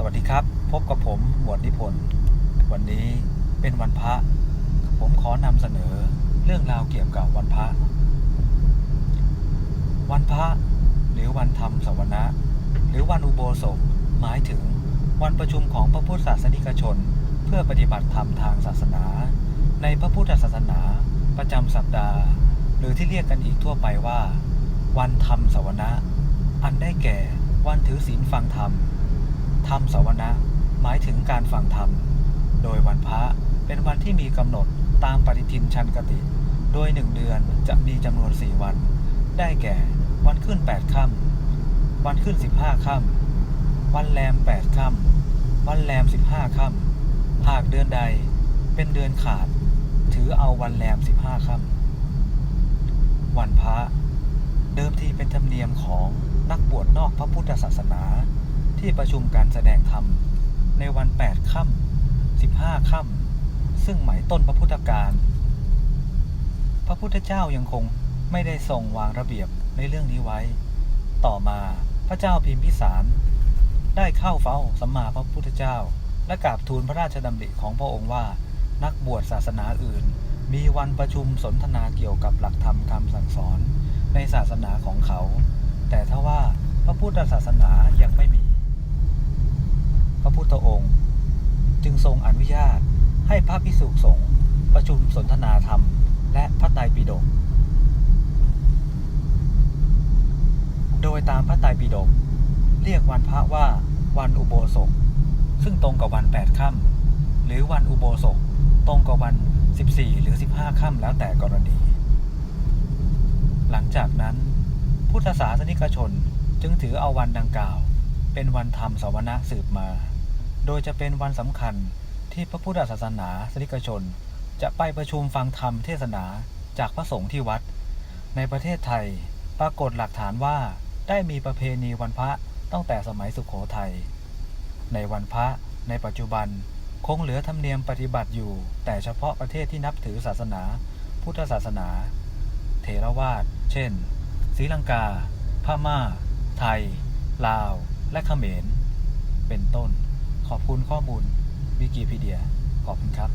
สวัสดีครับ พบกับผมหมวดนิพนธ์วันนี้เป็นวันพระ ผมขอนำเสนอเรื่องราวเกี่ยวกับวันพระ วันพระหรือวันธรรมสวนะหรือวันอุโบสถหมายถึงวันประชุมของพระพุทธศาสนิกชน เพื่อปฏิบัติธรรมทางศาสนา ในพระพุทธศาสนาประจำสัปดาห์ หรือที่เรียกกันอีกทั่วไปว่า วันธรรมสวนะอันได้แก่วันถือศีลฟังธรรม ธรรมสวนะ หมายถึงการฟังธรรม โดยวันพระเป็นวันที่มีกำหนดตามปฏิทินชันกติ โดยหนึ่งเดือนจะมีจำนวนสี่วัน ได้แก่ วันขึ้นแปดค่ำวันขึ้นสิบห้าค่ำวันแรมแปดค่ำวันแรมสิบห้าค่ำหากเดือนใดเป็นเดือนขาด ถือเอาวันแรมสิบห้าค่ำวันพระ เดิมทีเป็นธรรมเนียมของนักบวชนอกพระพุทธศาสนา ที่ประชุมการแสดงธรรม ในวัน 8 ค่ำ 15 ค่ำ ซึ่งหมายต้นพระพุทธการ พระพุทธเจ้ายังคงไม่ได้ทรงวางระเบียบในเรื่องนี้ไว้ ต่อมาพระเจ้าพิมพิสาร ได้เข้าเฝ้าสัมมาพระพุทธเจ้า และกราบทูลพระราชดำริของพระองค์ว่า นักบวชศาสนาอื่น มีวันประชุมสนทนาเกี่ยวกับหลักธรรมคำสั่งสอนในศาสนาของเขา แต่ถ้าว่าพระพุทธศาสนายังไม่มี พระพุทธองค์ จึงท รงอนุญาต ให้พระพิสุสงฆ์ประชุมสนทนาธรรม และพระไตรปิฎก โดยตามพระไตรปิฎกเรียกวันพระว่าวันอุโบสถ ซึ่งตรงกับวัน 8 ค่ำหรือวันอุโบสถตรงกับวัน 14 หรือ 15 ค่ำแล้วแต่กรณี หลังจากนั้น พุทธศาสนิกชนจึงถือเอาวันดังกล่าว เป็นวันธรรมสวนะสืบมา โดยจะเป็นวันสำคัญที่พระพุทธศาสนาสนิกชน จะไปประชุมฟังธรรมเทศนาจากพระสงฆ์ที่วัด ในประเทศไทยปรากฏหลักฐานว่าได้มีประเพณีวันพระตั้งแต่สมัยสุขโขทัย ในวันพระในปัจจุบันคงเหลือธรรมเนียมปฏิบัติอยู่ แต่เฉพาะประเทศที่นับถือศาสนา พุทธศาสนาเถรวาทเช่นศรีลังกา พม่า ไทย ลาว และเขมร เป็นต้น ขอบคุณข้อมูลวิกิพีเดียขอบคุณครับ